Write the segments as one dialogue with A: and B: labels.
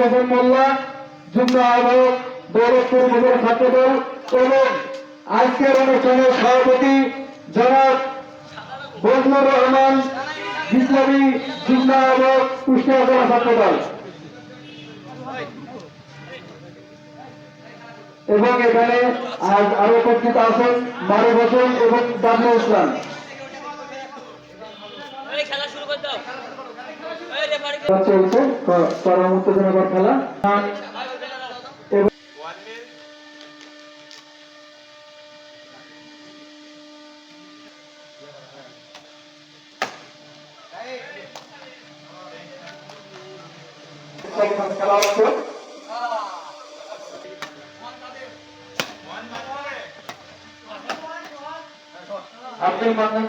A: হোসেন মোল্লা, যুগ্ম আহ্বায়ক দৌলতপুর উপজেলা ছাত্রদল, এবং আজকের অনুষ্ঠানের সভাপতি জনাব বজলুর রহমান, বিপ্লবী যুগ্ম আহ্বায়ক, কুষ্টিয়া জেলা ছাত্রদল। এবং এখানে আজ আরও উপস্থিত আছেন মারুফ হোসেন এবং দাবি ইসলাম।
B: খেলা শুরু করে
A: চলছে। করম উত্তেজনাকর খেলা। খেলা হচ্ছে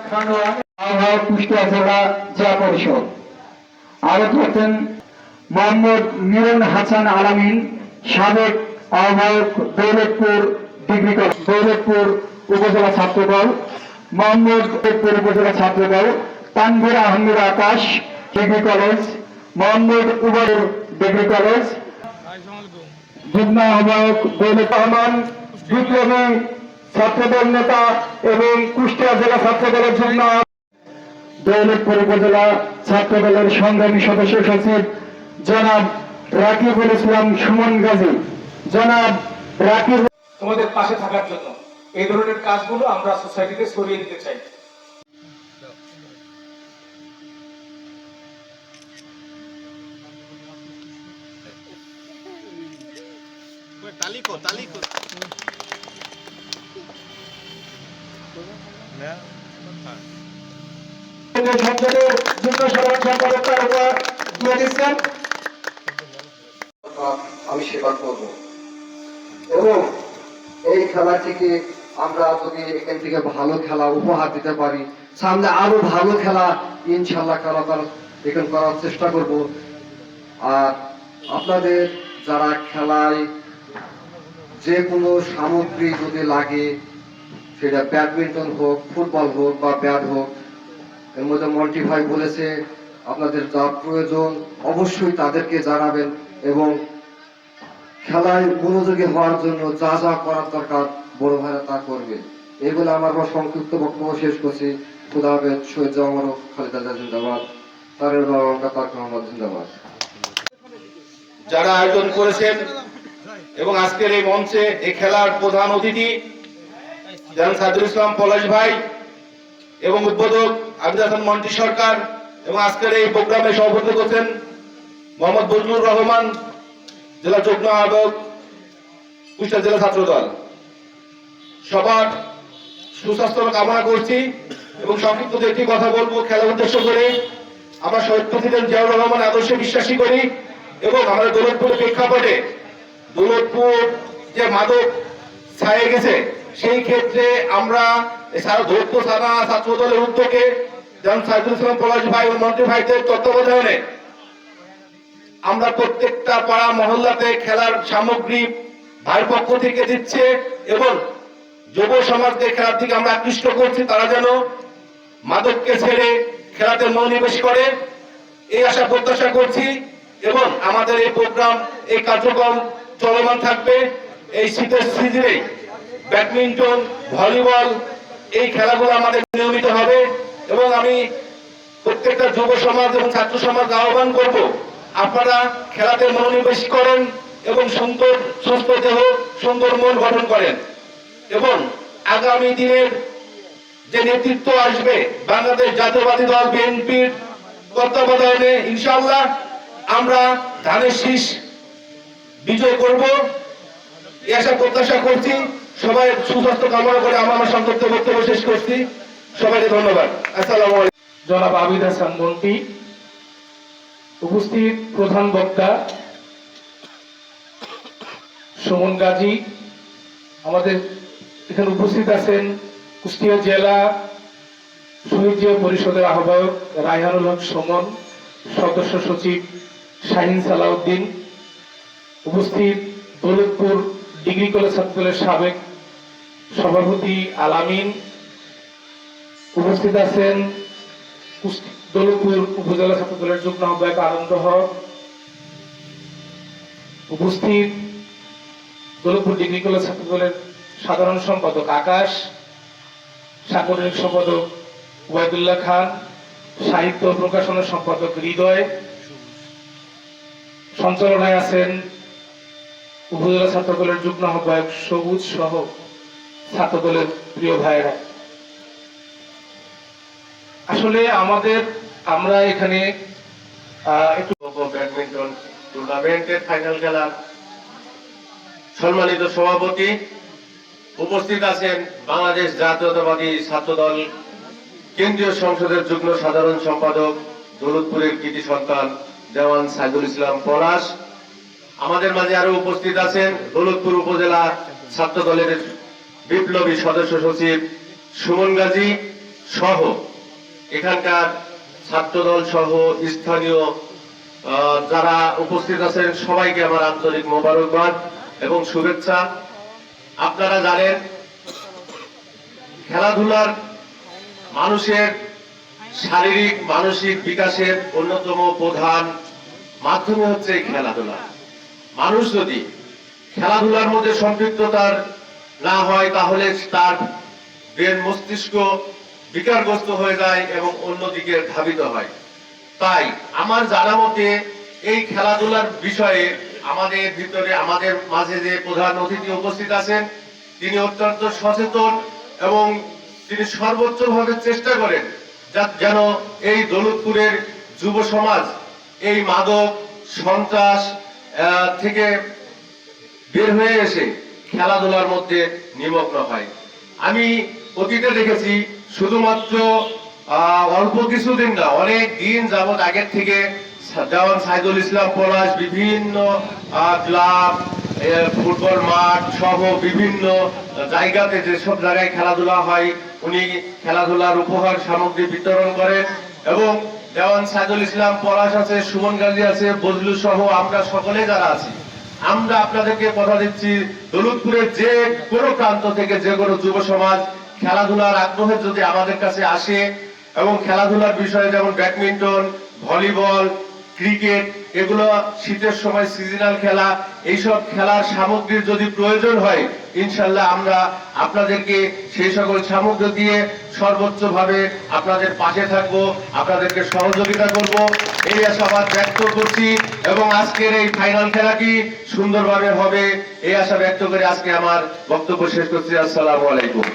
A: খান আবহাওয়া কুষ্টিয়া জেলা জেলা পরিষদ। আরও থাকছেন মোহাম্মদ মিরন হাসান আলামিন, সাবেক আহ্বায়ক দৌলতপুর ডিগ্রি কলেজ, দৌলতপুর উপজেলা ছাত্রদল, মোহাম্মদ দৌলতপুর উপজেলা ছাত্রদল তানভীর আহমেদ আকাশ ডিগ্রি কলেজ, মোহাম্মদ উবর ডিগ্রি কলেজ, যুগ্ম আহ্বায়ক দৌলত রহমান বিপ্লবী ছাত্রদল নেতা এবং কুষ্টিয়া জেলা ছাত্রদলের যুগ্ম দৌলতপুর উপজেলা ছাত্র দলের সংগ্রামী সদস্য সচিব জনাব রাকিবুল ইসলাম সুমন গাজী। জনাব রাকিব
C: তোমাদের পাশে থাকার জন্য এই ধরনের কাজগুলো আমরা সোসাইটিতে ছড়িয়ে দিতে চাই।
D: তালিকো তালিকো
A: সংসদের যুগ্ম সাধারণ সম্পাদক তার উপর দিয়ে দিচ্ছেন
E: আমি সেবা করব। এবং এই খেলা থেকে আমরা যদি এখান থেকে ভালো খেলা উপহার দিতে পারি, সামনে আরও ভালো খেলা ইনশাল্লাহ খেলা করার এখানে করার চেষ্টা করব। আর আপনাদের যারা খেলায় যে কোনো সামগ্রী যদি লাগে, সেটা ব্যাডমিন্টন হোক, ফুটবল হোক বা ব্যাট হোক এর মধ্যে মল্টি ভাই বলেছে, আপনাদের যা প্রয়োজন অবশ্যই তাদেরকে জানাবেন এবং খেলায় মনোযোগী হওয়ার জন্য যা যা করার দরকার বড় ভাইরা তা করবে। এই বলে আমার সংক্ষিপ্ত বক্তব্য শেষ করছি। খুদা হাফেজ শহীদ জামার খালেদা জিন্দাবাদ। তারের বাবা তার মোহাম্মদ জিন্দাবাদ।
D: যারা আয়োজন করেছেন এবং আজকের এই মঞ্চে এই খেলার প্রধান অতিথি যেমন সাইদুল ইসলাম পলাশ ভাই এবং উদ্বোধক আবিদ হাসান মন্টি সরকার এবং আজকের এই প্রোগ্রামে সভাপতি করছেন মোহাম্মদ বজলুর রহমান, জেলা যুগ্ম আহ্বায়ক, কুষ্টিয়া জেলা ছাত্রদল সবার সুস্বাস্থ্য কামনা করছি এবং সংক্ষিপ্ত একটি কথা বলব খেলা উদ্দেশ্য করে। আমরা শহীদ প্রেসিডেন্ট জিয়াউর রহমান আদর্শে বিশ্বাসী করি এবং আমাদের দৌলতপুরের প্রেক্ষাপটে দৌলতপুর যে মাদক ছায়ে গেছে, সেই ক্ষেত্রে আমরা সারা দৌলতপুর থানা ছাত্র উদ্যোগে যেমন সাইদুল ইসলাম পলাশ ভাই ও মন্ত্রী ভাইদের তত্ত্বাবধানে আমরা প্রত্যেকটা পাড়া মহল্লাতে খেলার সামগ্রী ভাইয়ের পক্ষ থেকে দিচ্ছে এবং যুব সমাজকে খেলার দিকে আমরা আকৃষ্ট করছি। তারা যেন মাদককে ছেড়ে খেলাতে মনোনিবেশ করে। এই আশা প্রত্যাশা করছি এবং আমাদের এই প্রোগ্রাম, এই কার্যক্রম চলমান থাকবে। এই শীতের সিজনেই ব্যাডমিন্টন, ভলিবল এই খেলাগুলো আমাদের নিয়মিত হবে এবং আমি প্রত্যেকটা যুব সমাজ এবং ছাত্র সমাজ আহ্বান করব, আপনারা খেলাতে মনোনিবেশ করেন এবং সুন্দর, সুস্থ দেহ, সুন্দর মন গঠন করেন। এবং আগামী দিনের যে নেতৃত্ব আসবে, বাংলাদেশ জাতীয়বাদী দল, বিএনপির তত্ত্বাবধানে ইনশাল্লাহ আমরা ধানের শীষ বিজয় করব। আশা প্রত্যাশা করছি। সবাই সুস্বাস্থ্য কামনা করে আমার সংক্ষিপ্ত বক্তব্য শেষ করছি। সবাইকে ধন্যবাদ। আসসালামু
C: জনাব আবিদ হাসান মন্টি উপস্থিত প্রধান বক্তা, সুমন গাজী, আমাদের এখানে উপস্থিত আছেন কুষ্টিয়া জেলা শহীদ জিয়া পরিষদের আহ্বায়ক রায়হানুল হক সুমন, সদস্য সচিব শাহিন সালাউদ্দিন, উপস্থিত দৌলতপুর ডিগ্রি কলেজ ছাত্রদলের সাবেক সভাপতি আলামিন উপস্থিত আছেন। দৌলতপুর উপজেলা ছাত্র দলের যুগ্ম আহ্বায়ক আনন্দ হক। উপস্থিত দৌলতপুর ডিগ্রি কলেজ ছাত্র দলের সাধারণ সম্পাদক আকাশ। সাংগঠনিক সম্পাদক ওয়াইদুল্লাহ খান। সাহিত্য প্রকাশনের সম্পাদক হৃদয়। সঞ্চালনায় আছেন উপজেলা ছাত্র দলের যুগ্ম আহ্বায়ক সবুজ সহ ছাত্র দলের প্রিয় ভাইয়েরা। আসলে আমাদের, আমরা এখানে একটু
F: ব্যাডমিন্টন টুর্নামেন্টের ফাইনাল সম্মানিত সভাপতি উপস্থিত আছেন বাংলাদেশ জাতীয়তাবাদী ছাত্রদল কেন্দ্রীয় সংসদের যুগ্ম সাধারণ সম্পাদক দৌলতপুরের কৃতি সন্তান দেওয়ান সাইদুল ইসলাম পলাশ। আমাদের মাঝে আরও উপস্থিত আছেন দৌলতপুর উপজেলা ছাত্র দলের বিপ্লবী সদস্য সচিব সুমন গাজী সহ এখানকার ছাত্রদল সহ স্থানীয় যারা উপস্থিত আছেন, সবাইকে আমার আন্তরিক মোবারকবাদ এবং শুভেচ্ছা। আপনারা জানেন, খেলাধুলার মানুষের শারীরিক, মানসিক বিকাশের অন্যতম প্রধান মাধ্যমে হচ্ছে খেলাধুলা। মানুষ যদি খেলাধুলার মধ্যে সম্পৃক্ততার না হয়, তাহলে তার ব্রেন মস্তিষ্ক বিকারগ্রস্ত হয়ে যায় এবং অন্যদিকে ধাবিত হয়। তাই আমার জানা মতে এই খেলাধুলার বিষয়ে আমাদের ভিতরে, আমাদের মাঝে যে প্রধান অতিথি উপস্থিত আছেন, তিনি অত্যন্ত সচেতন এবং তিনি সর্বোচ্চভাবে চেষ্টা করেন যেন এই দৌলতপুরের যুব সমাজ, এই মাদক, সন্ত্রাস থেকে বের হয়ে এসে খেলাধুলার মধ্যে নিমগ্ন হয়। আমি অতীতে দেখেছি, শুধুমাত্র অল্প কিছুদিন না, অনেক দিন যাবৎ আগের থেকে দেওয়ান সাইদুল ইসলাম পলাশ বিভিন্ন ক্লাব ফুটবল মাঠ সহ বিভিন্ন জায়গাতে যেসব জায়গায় খেলাধুলা হয়, উনি খেলাধুলার উপহার সামগ্রী বিতরণ করেন এবং দেওয়ান সাইদুল ইসলাম, পলাশ আছে, সুমন গাজী আছে বজলু সহ আমরা সকলে যারা আছি, আমরা আপনাদেরকে কথা দিচ্ছি দলুদপুরের যে কোনো প্রান্ত থেকে যে কোনো যুব সমাজ খেলাধুলার আগ্রহে যদি আমাদের কাছে আসে, এবং খেলাধুলার বিষয়ে যেমন ব্যাডমিন্টন, ভলিবল ক্রিকেট, এগুলো শীতের সময় সিজনাল খেলা, এইসব খেলার সামগ্রীর যদি প্রয়োজন হয়, ইনশাল্লাহ আমরা আপনাদেরকে সেই সকল সামগ্রী দিয়ে সর্বোচ্চ ভাবে আপনাদের পাশে থাকব, আপনাদেরকে সহযোগিতা করব, এই আশাবাদ ব্যক্ত করছি এবং আজকের এই ফাইনাল খেলাটি সুন্দরভাবে হবে, এই আশা ব্যক্ত করে আজকে আমার বক্তব্য শেষ করছি। আসসালামু আলাইকুম।